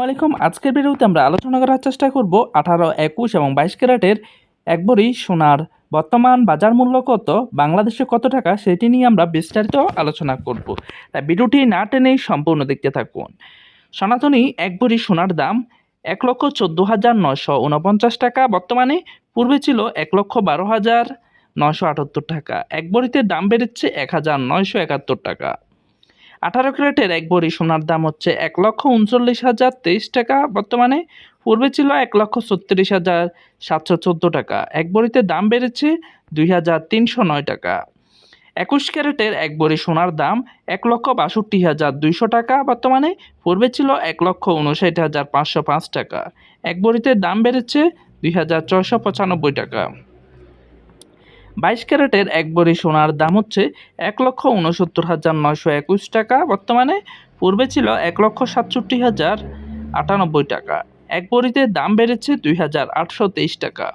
আসসালামু আলাইকুম। আজকের ভিডিওতে আমরা আলোচনা করার চেষ্টা করব আঠারো, একুশ এবং বাইশ ক্যারেটের এক ভরি সোনার। বর্তমান বাজার মূল্য কত? বাংলাদেশে কত টাকা? সেটি নিয়ে আমরা বিস্তারিত আলোচনা করব। তাই ভিডিওটি না টেনেই সম্পূর্ণ দেখতে থাকুন। সনাতনী এক ভরি সোনার দাম এক লক্ষ চোদ্দ হাজার নশো উনপঞ্চাশ টাকা। বর্তমানে পূর্বে ছিল এক লক্ষ বারো হাজার নশো আটাত্তর টাকা। এক ভরিতে দাম বেড়েছে এক হাজার নয়শো একাত্তর টাকা। আঠারো ক্যারেটের এক ভরি সোনার দাম হচ্ছে এক লক্ষ উনচল্লিশ হাজার তেইশ টাকা। বর্তমানে পূর্বে ছিল এক লক্ষ ছত্রিশ হাজার সাতশো চোদ্দ টাকা। এক ভরিতে দাম বেড়েছে দুই হাজার তিনশো নয় টাকা। একুশ ক্যারেটের এক ভরি সোনার দাম এক লক্ষ বাষট্টি হাজার দুইশো টাকা। বর্তমানে পূর্বে ছিল এক লক্ষ উনষাট হাজার পাঁচশো পাঁচ টাকা। এক ভরিতে দাম বেড়েছে দুই হাজার ছয়শো পঁচানব্বই টাকা। বাইশ ক্যারেটের এক বড়ি সোনার দাম হচ্ছে এক লক্ষ উনসত্তর হাজার নয়শো একুশ টাকা। বর্তমানে পূর্বে ছিল এক লক্ষ সাতষট্টি হাজার আটানব্বই টাকা। এক বড়িতে দাম বেড়েছে দুই হাজার আটশো তেইশ টাকা।